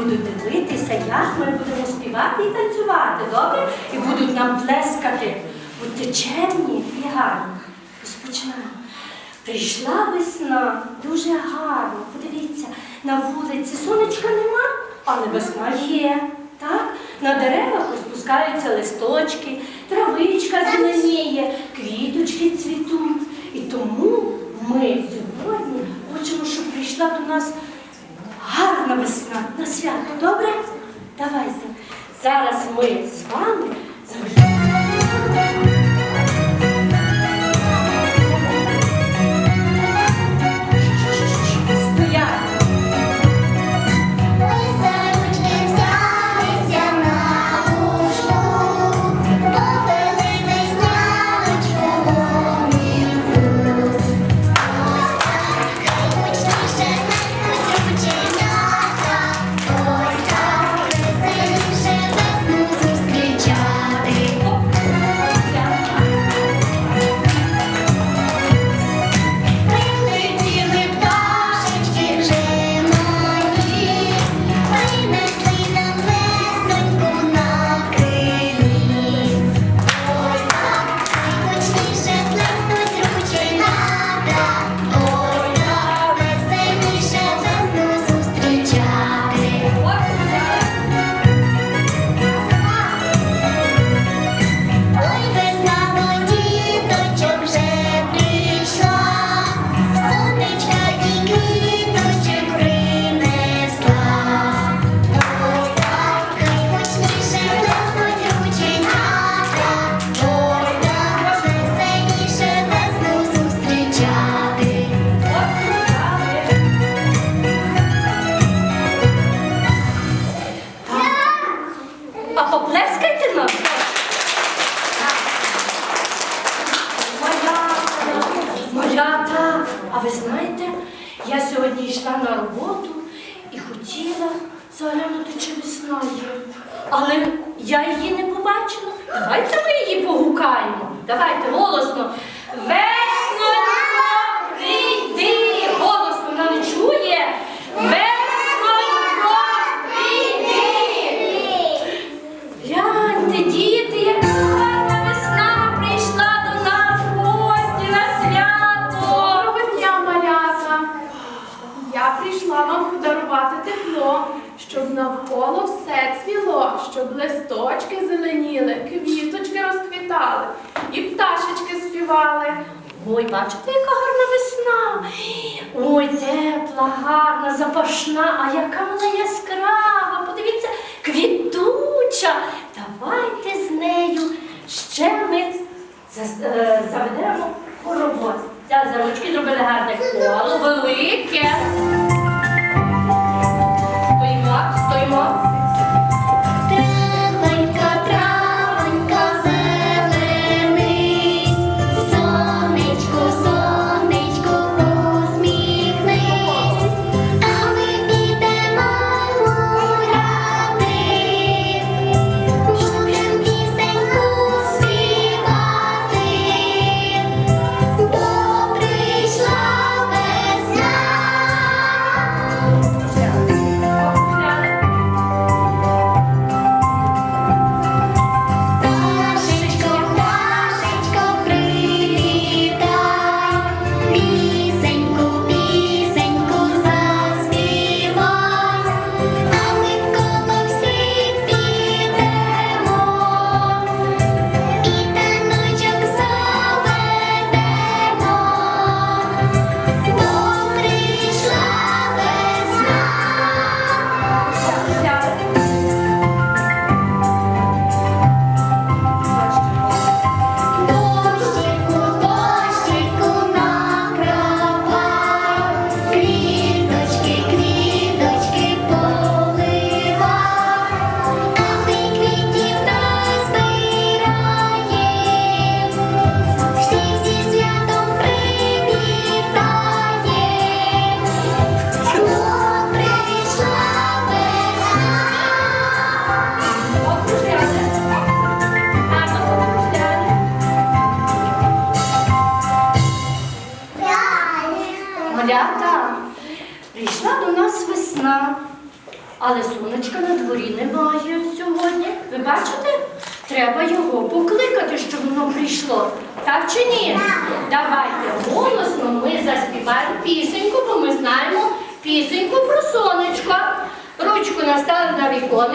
будуть дивитися, як ми будемо співати і танцювати, добре? І будуть нам плескати. Будьте чемні і гарні. Розпочинаємо. Прийшла весна, дуже гарно. Подивіться, на вулиці сонечка нема, але весна є. так? На деревах розпускаються листочки, травичка зеленіє, квіточки цвітуть. І тому ми сьогодні хочемо, щоб прийшла до нас гарна весна на свято, добре? Давай зараз ми з вами завжди. Давайте голосно. бачите, яка гарна весна. Ой, тепла, гарна, запашна, а яка вона яскрава. Подивіться, квітуча. Давайте з нею ще ми е, заведемо хоровод. Зараз за ручки зробили гарне коло, велике.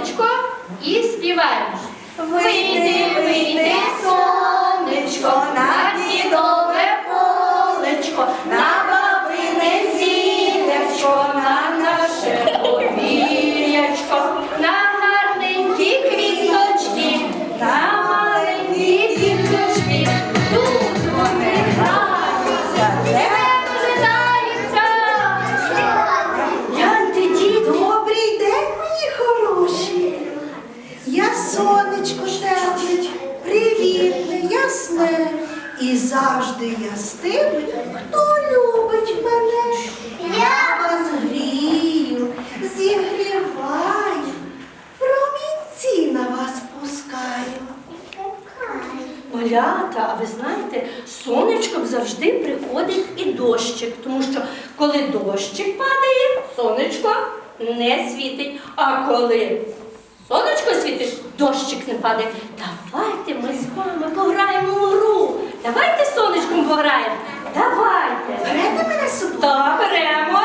На віконечко і співаємо. Вийди, вийди, коли дощик падає, сонечко не світить. А коли сонечко світить, дощик не падає. Давайте ми з вами пограємо у гру. Давайте сонечком пограємо. Давайте. Берете мене з собою? Так, беремо.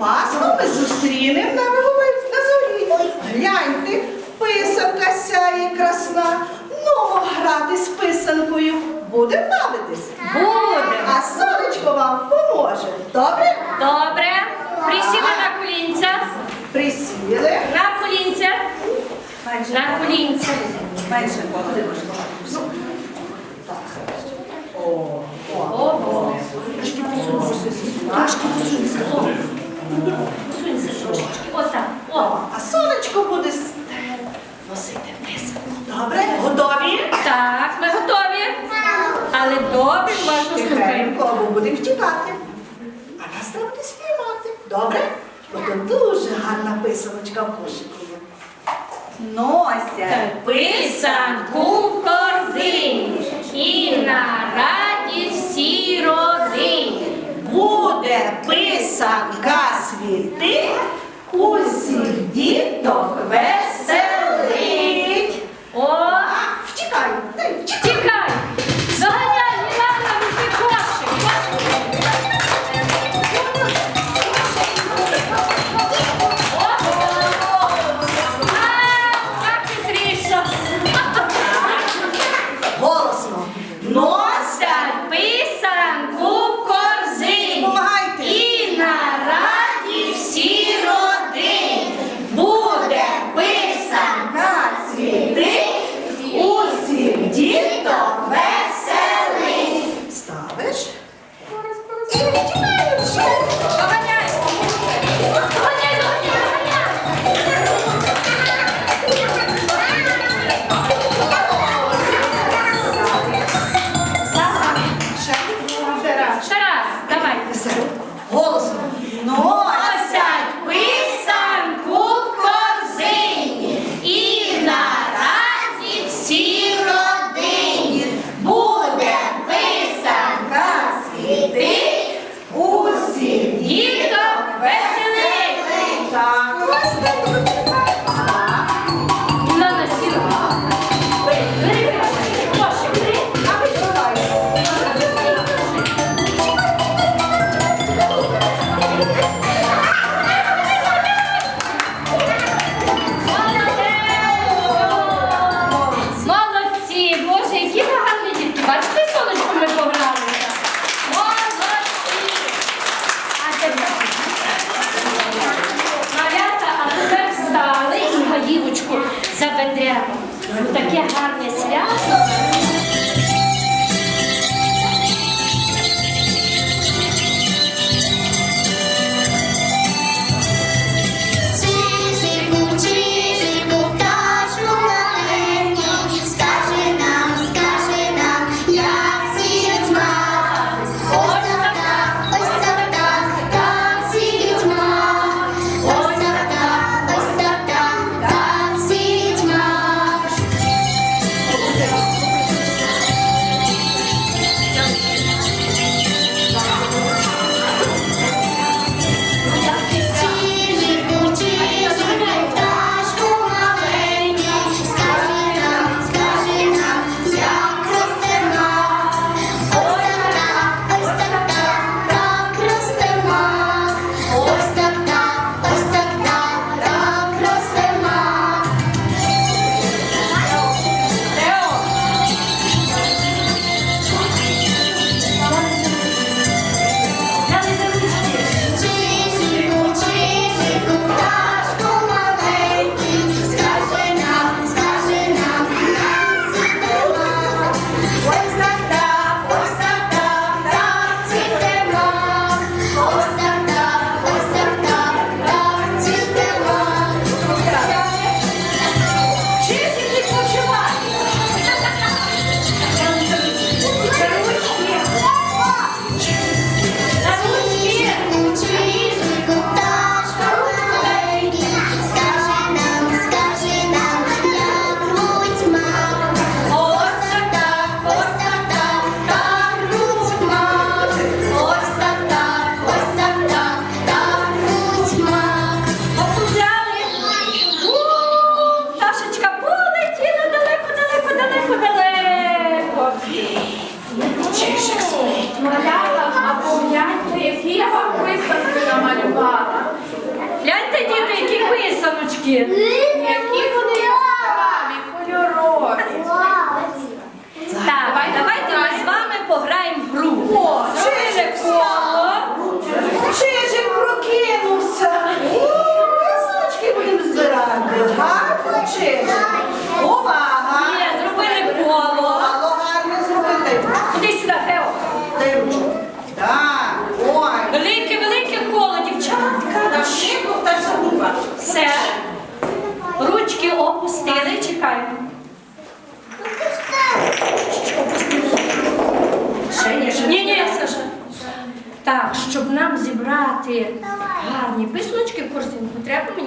Пасху ми зустрінем на Вигови- на зорі. Гляньте, писанка сяє красна. Ну, грати з писанкою. Будемо бавитись. Будемо. А сонечко вам поможе. Добре? Добре. Присіли на колінця. Присіли. На колінця. На колінця. Менше О, Ого. Трошки посунься. Трошки посунься. Посунься трошечки. Отак. О. А сонечко буде носити писанку. Добре? Готові? Так, ми готові. Але добре, уважно слухаємо. Тихенько, будемо втікати. А нас треба буде спіймати. Добре? Бо дуже гарна писаночка в кошику. Нося. Писанку в корзині і на радість всій родині. Буде писанка світи, усіх діток веселить. Таке гарне свято.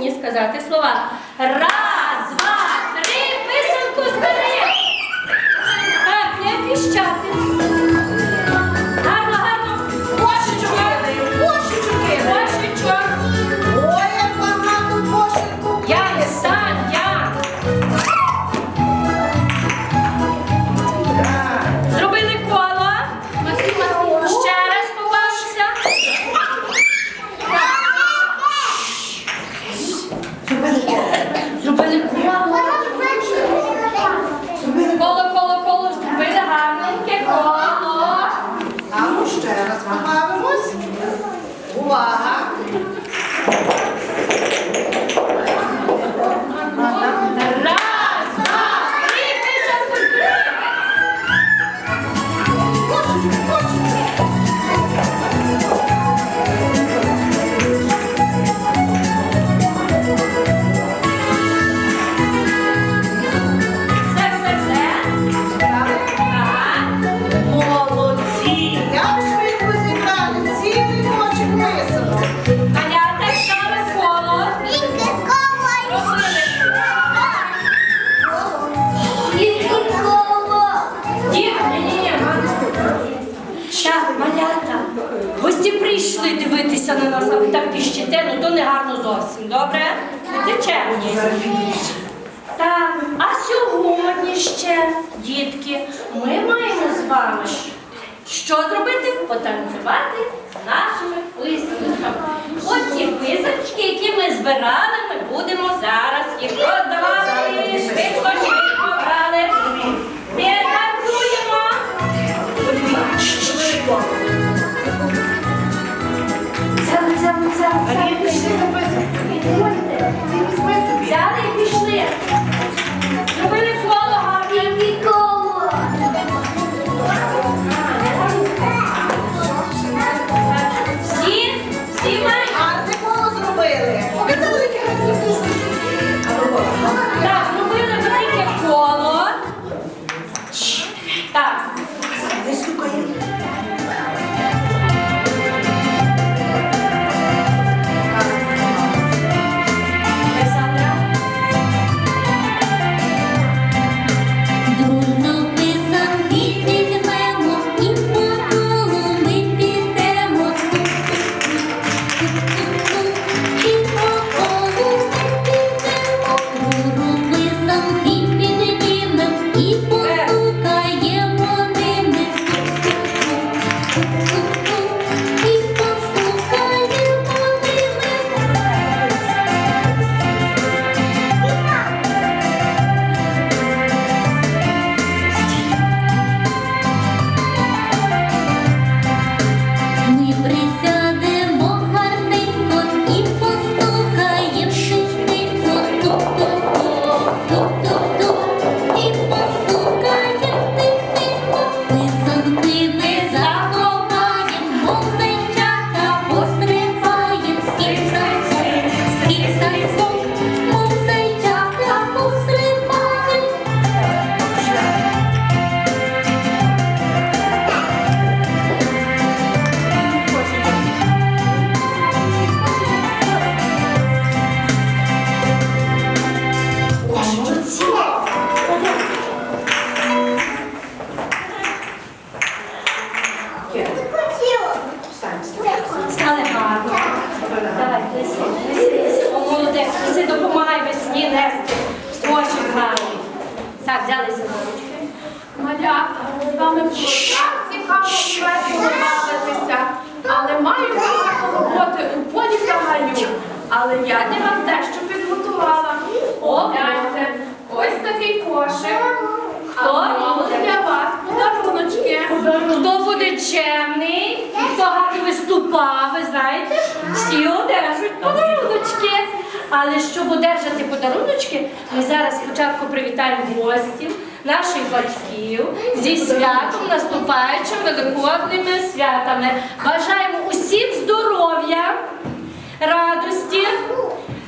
повинні сказати слова. Ра зараз підуть. Так, а сьогодні ще, дітки, ми маємо з вами що зробити? Потанцювати нашими писанками. От ті писанки, які ми збирали, ми будемо зараз їх роздавати. Швидко, швидко брали. Танцюємо. Це, це, це. Взяли і пішли. Зробили коло гарне. коло. Всі, всі мають. Гарне коло зробили. Так, зробили велике коло. Так. що це допомагає весні нести спочинь гарний. Так, взялися на ручки. Малята, з вами було так цікаво весело бавитися, але маю багато роботи у полі та галю. Але я для вас дещо підготувала. Огляньте, ось такий кошик. Хто буде для вас подаруночки? Хто буде чемний, хто гарно виступав, ви знаєте, всі одержують подаруночки. Але щоб одержати подаруночки, ми зараз спочатку привітаємо гостів, наших батьків зі святом, наступаючим великодними святами. Бажаємо усім здоров'я, радості.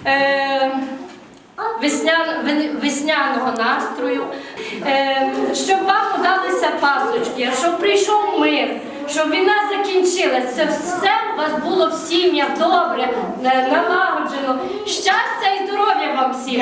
Е- веснян, весняного настрою, е, щоб вам удалися пасочки, щоб прийшов мир, щоб війна закінчилась. Це все у вас було в сім'ях добре, налагоджено. Щастя і здоров'я вам всім!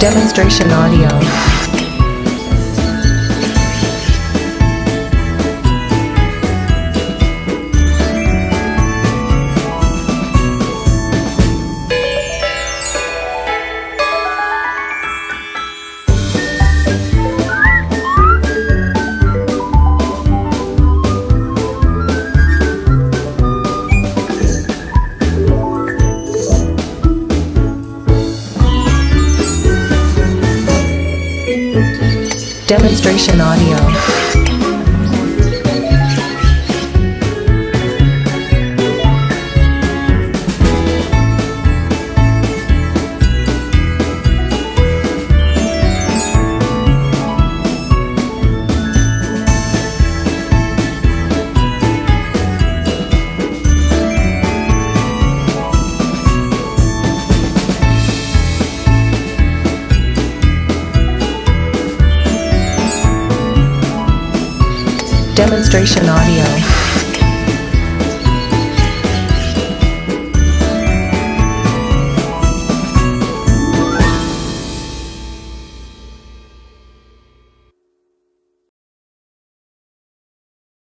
Demonstration audio. Demonstration audio. demonstration on